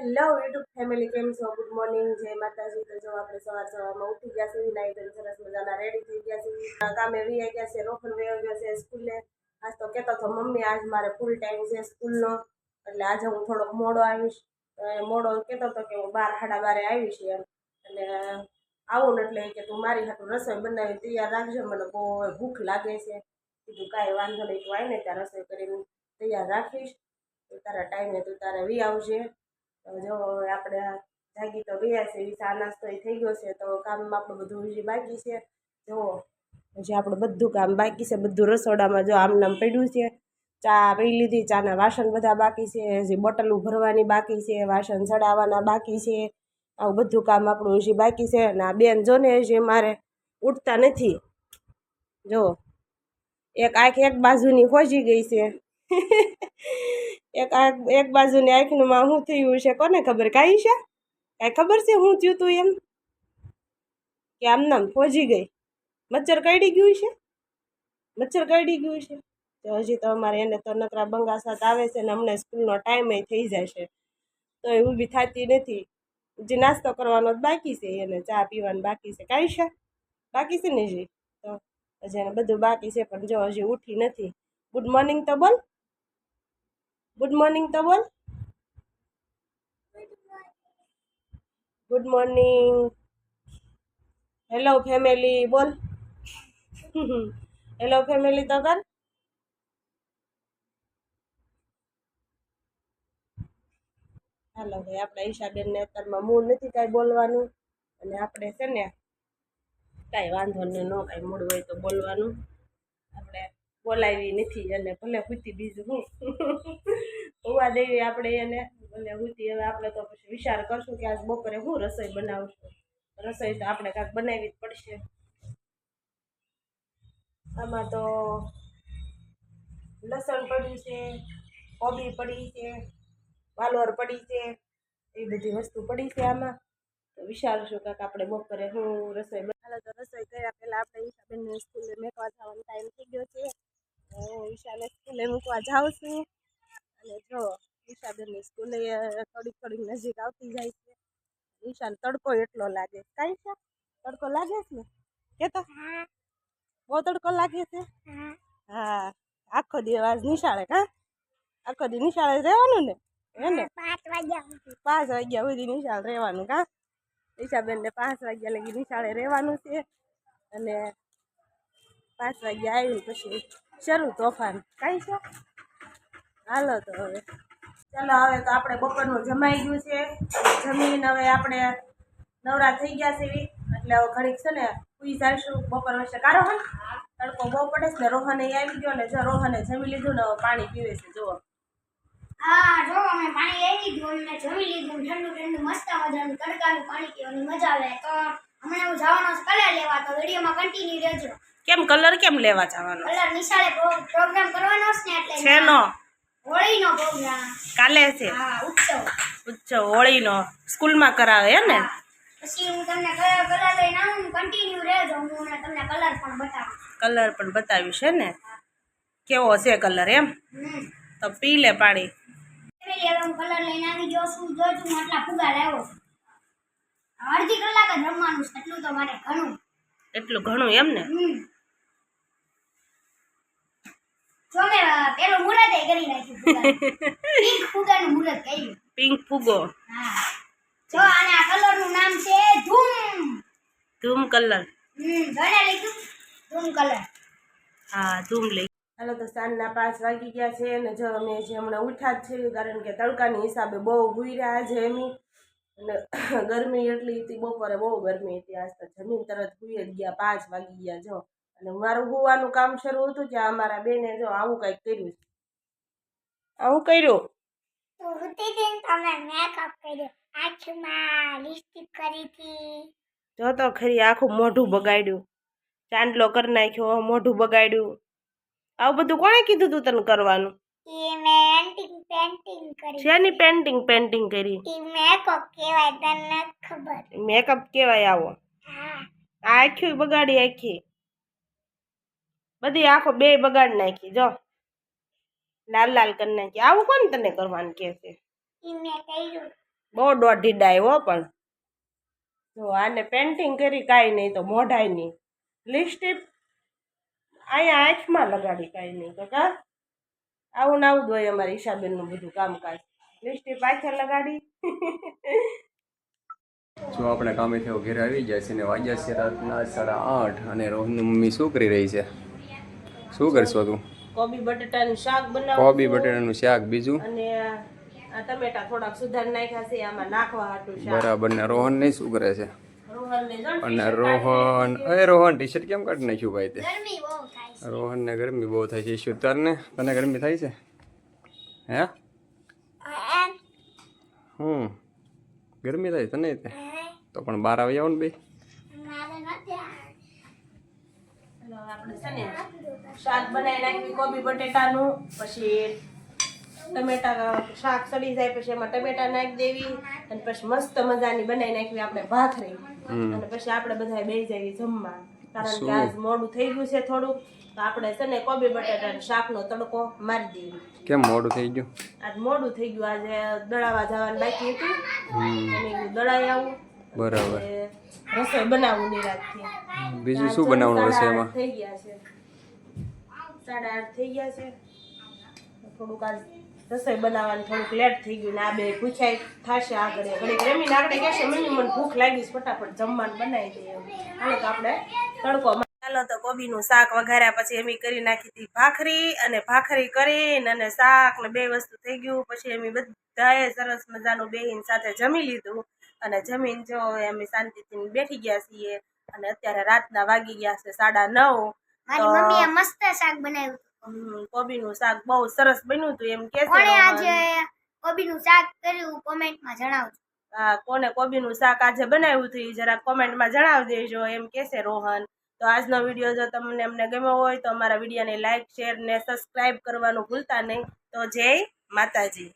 Hello YouTube family કેમ છો? Good morning જય માતાજી. તો જો આપણે સવાર સવારમાં ઉઠી ગયા છીએ નાઈ સરસ મજાના રેડી થઈ ગયા છીએ. કામે વી ગયા છે, રોહન વયો ગયો છે સ્કૂલે. આજ તો કહેતો હતો મમ્મી, આજ મારે ફૂલ ટાઈમ છે સ્કૂલનો. એટલે આજે હું થોડોક મોડો આવીશ. મોડો કહેતો હતો કે હું બાર, સાડા બારે આવીશ એમ. એટલે આવું ને એટલે કે તું મારી હાટું રસોઈ બનાવી તૈયાર રાખજો, મને બહુ ભૂખ લાગે છે. કીધું કાંઈ વાંધો નહીં, તું આવીને ત્યાં રસોઈ કરીને તૈયાર રાખીશ. તારા ટાઈમે તું તારે વી આવજે. જો આપણે જાગી તો ગયા છે ચા નાસ્તો થઈ ગયો છે, તો કામમાં આપણું બધું હજી બાકી છે. જો, હજી આપણું બધું કામ બાકી છે, બધું રસોડામાં જો આમ નામ પડ્યું છે. ચા પી લીધી, ચાના વાસણ બધા બાકી છે, હજી બોટલું ભરવાની બાકી છે, વાસણ ચડાવવાના બાકી છે. આવું બધું કામ આપણું હજી બાકી છે અને આ બેન જો ને હજી મારે ઉઠતા નથી. જો, એક આંખ એક બાજુની ખોજી ગઈ છે. એક આંખ એક બાજુની આંખનું માં શું થયું છે, કોને ખબર? કાંઈ છે? કાંઈ ખબર છે શું થયું તું એમ? કે આમ પહોંચી ગઈ. મચ્છર કરડી ગયું છે? મચ્છર કરડી ગયું છે? તો હજી તો અમારે એને તો નકરા બંગાસાત આવે છે ને અમને સ્કૂલનો ટાઈમ થઈ જાય છે તો એ ઊભી થતી નથી. જે નાસ્તો કરવાનો બાકી છે એને, ચા પીવાનું બાકી છે. કાંઈ છે? બાકી છે ને હજી? તો હજી એને બધું બાકી છે, પણ જો હજી ઉઠી નથી. ગુડ મોર્નિંગ તો બોલ. ગુડ મોર્નિંગ તો બોલ ગુડ મોર્નિંગ હેલો ફેમિલી બોલ હેલો ફેમિલી તો કર હાલો ભાઈ, આપણા ઈશાબેનને અત્યારમાં મૂળ નથી કાંઈ બોલવાનું. અને આપણે છે ને કાંઈ વાંધો ન કાંઈ મૂળ હોય તો બોલવાનું. આપણે બોલાવી નથી અને ભલે હુતી બીજું હું. હોવા દેવી આપણે એને, ભલે હુતી હવે આપણે તો પછી વિચાર કરશું કે આજ બપોરે હું રસોઈ બનાવશું. રસોઈ તો આપણે કાંઈક બનાવવી જ પડશે. આમાં તો લસણ પડ્યું છે, કોબી પડી છે, વાલોર પડી છે, એ બધી વસ્તુ પડી છે આમાં. તો વિચારશું કાંક આપણે બપોરે હું રસોઈ બનાવે તો રસોઈ કર્યા પહેલાં આપણે ઈશાબેનને સ્કૂલે મેકવા જવાનો ટાઈમ થઈ ગયો છે. હું ઈશાને સ્કૂલે મૂકવા જાઉં છું. અને જો ઈશાબેનની સ્કૂલે થોડીક થોડીક નજીક આવતી જાય છે. ઈશાને તડકો એટલો લાગે કાંઈ છે? તડકો લાગે છે ને? કે તો બહુ તડકો લાગે છે? હા. આખો દિવસ નિશાળે કા આખો દી નિશાળે રહેવાનું ને? હે ને? પાંચ વાગ્યા પાંચ વાગ્યા સુધી નિશાળ રહેવાનું કા ઈશાબેનને પાંચ વાગ્યા લગી નિશાળે રહેવાનું છે. અને પાંચ વાગ્યા આવીને પછી શરૂ તોફાન. કાંઈ છે? હાલો તો હવે. ચાલો હવે તો આપણે બપોરનું જમાઈ ગયું છે. જમીન હવે આપણે નવરા થઈ ગયા છે એટલે હવે ઘડીક છે ને સુઈ જઈશું બપોર વચ્ચે. કારો તડકો બહુ પડે છે ને રોહને આવી ગયો ને જો રોહને જમી લીધું ને હવે પાણી પીવે છે, જુઓ. હા, જો અમે પાણી લઈ લીધું અને જમી લીધું ઠંડુ ઠંડુ મસ્ત મજાનું તડકાનું પાણી પીવાની મજા આવે. તો હમણાં હું જવાનો કલર લેવા, તો વિડીયોમાં કન્ટિન્યુ રહેજો. કેમ કલર કેમ લેવા જવાનો? કલર નિશાળે પ્રો- પ્રોગ્રામ કરવાનો છે ને હોળીનો પ્રોગ્રામ. કાલે છે. હા ઉત્સવ. ઉચ્ચ હોળીનો. સ્કૂલમાં કરાવે હે ને? પછી હું તમને કલર કલર લઈને આવું કન્ટિન્યુ રહેજો. હું તમને કલર પણ બતાવું. કલર પણ બતાવ્યું છે ને? કેવો છે કલર એમ? તો પી લે પાણી. ફેમિલી હવે હું કલર લઈને આવી ગયો છું. જો તું આટલા ફુગા લાવ્યો. અડધી કલાક જ રમવાનું છે. એટલું તો મારે ઘણું. એટલું ઘણું એમ ને હમ જો મેં પેલું મુહૂર્ત કરી નાખ્યું ફુગાનું. પિંક ફુગાનું મુહૂર્ત કર્યું. પિંક ફુગો. હા. જો અને આ કલરનું નામ છે ધૂમ. ધૂમ કલર. હમ જોઈને લખ્યું ધૂમ કલર. હા ધૂમ લઈ. હાલો તો સાંજના પાંચ વાગી ગયા છે અને જો અમે જે હમણાં ઉઠ્યા જ છે કારણ કે તડકાની હિસાબે બહુ ભૂર્યા છે એમી. અને ગરમી એટલી હતી બપોરે બહુ ગરમી હતી આજ તો જમીન તરત ભૂઈ જ ગયા પાંચ વાગી ગયા જો. અને મારું ગુવાનું કામ શરૂ હતું ત્યાં અમારા બેને જો આવું કંઈક કર્યું છે. આવું કર્યું? તો ઉઠી દિન તમે મેકઅપ કર્યો. આંખમાં લિપસ્ટિક કરી હતી. જો તો ખરી આખું મોઢું બગાડ્યું. ચાંદલો કરી નાખ્યો મોઢું બગાડ્યું. આવું બધું કોણે કીધું તું તને કરવાનું? મેં પેન્ટિંગ પેન્ટિંગ કરી શેની પેન્ટિંગ પેન્ટિંગ કરી? મેકઅપ કહેવાય તને ખબર? મેકઅપ કેવાય આવો. હા. આ આખી બગાડી આખી. બધી આખો બે બગાડ નાખી જો. લાલ લાલ કરી નાખી. આવું કોણ તને કરવાનું કે છે? એ મેં કર્યું. બહુ દોઢી ડાયો હો પણ. જો આને પેન્ટિંગ કરી કાંઈ નહીં તો મોઢાય નહીં. લિપસ્ટિક અહીંયા આંખમાં લગાડી કાંઈ નહીં કાકા આવું ને આવું જ હોય અમારી ઈશાબેનનું બધું કામકાજ. લિપસ્ટિક પાછળ લગાડી. જો આપણે કામે થયો ઘેર આવી જાય છે ને વાગ્યા છે રાતના સાડા આઠ અને રોહનની મમ્મી શું કરી રહી છે. શું કરશો તું? કોબી બટેટાનું શાક બનાવું કોબી. બટેટાનું શાક બીજું? અને આ ટમેટા થોડાક સુધાર નાખ્યા છે આમાં નાખવા હાટું શાક. બરાબર ને રોહન નહીં શું કરે છે? રોહનને જો ને અને રોહન અરે રોહન ટી શર્ટ કેમ કાઢી નાખ્યું ભાઈ તે? રોહન ને રોહનને ગરમી બહુ થાય છે. ઈશ્વર ને તને ગરમી થાય છે? હે? હમ. ગરમી થાય તને તે? તો પણ બહાર આવી આવો ને બે મારે નથી ચાલો આપણે છે ને શાક બનાવી નાખ્યું કોબી બટેટાનું પછી ટમેટા શાક સડી જાય પછી એમાં ટમેટા નાખી દેવી અને પછી મસ્ત મજાની બનાવી નાખવી આપણે ભાખરી અને પછી આપણે બધા બેસી જઈએ જમવા. કારણ કે આજ મોડું થઈ ગયું છે થોડુંક તો આપણે છે ને કોબી બટેટા શાકનો તડકો મારી દેવી. કેમ મોડું થઈ ગયું? આજ મોડું થઈ ગયું આજે દળાવા જવાનું બાકી હતું. અને દળાઈ આવું. બરાબર. રસોઈ બનાવવું નિરાતથી. બીજું શું બનાવવાનું હશે એમાં? થઈ ગયા છે. સાડા આઠ થઈ ગયા છે. થોડુંક આજ રસોઈ બનાવવાનું થોડુંક લેટ થઈ ગયું ને આ બે પૂછાય થશે આગળ ઘડીક રમીને આગળ કહેશે, મમ્મી, મને ભૂખ લાગી છે, ફટાફટ જમવાનું બનાવી દઈએ હાલો તો આપણે તડકો ચાલો તો કોબીનું શાક વઘાર્યા પછી એમ કરી નાખી હતી ભાખરી અને ભાખરી કરીને અને શાક ને બે વસ્તુ થઈ ગયું. પછી એમ બધાએ સરસ મજાનું બેહીન સાથે જમી લીધું. અને જમીન જો એમ શાંતિથી બેઠી ગયા છીએ અને અત્યારે રાતના વાગી ગયા છે સાડા નવ. મારી મમ્મી મમ્મીએ મસ્ત શાક બનાવ્યું કોબી નું શાક બહુ સરસ બન્યું હતું એમ કે કોણે આજે કોબીનું શાક કર્યું? કોમેન્ટમાં જણાવજો. હા કોને કોબીનું શાક આજે બનાવ્યું હતું એ જરા કોમેન્ટમાં જણાવી દેજો એમ કહેશે રોહન. તો આજનો વીડિયો જો તમને અમને ગમ્યો હોય તો અમારા વિડીયોને લાઇક શેર ને સબસ્ક્રાઇબ કરવાનું ભૂલતા નહીં. તો જય માતાજી.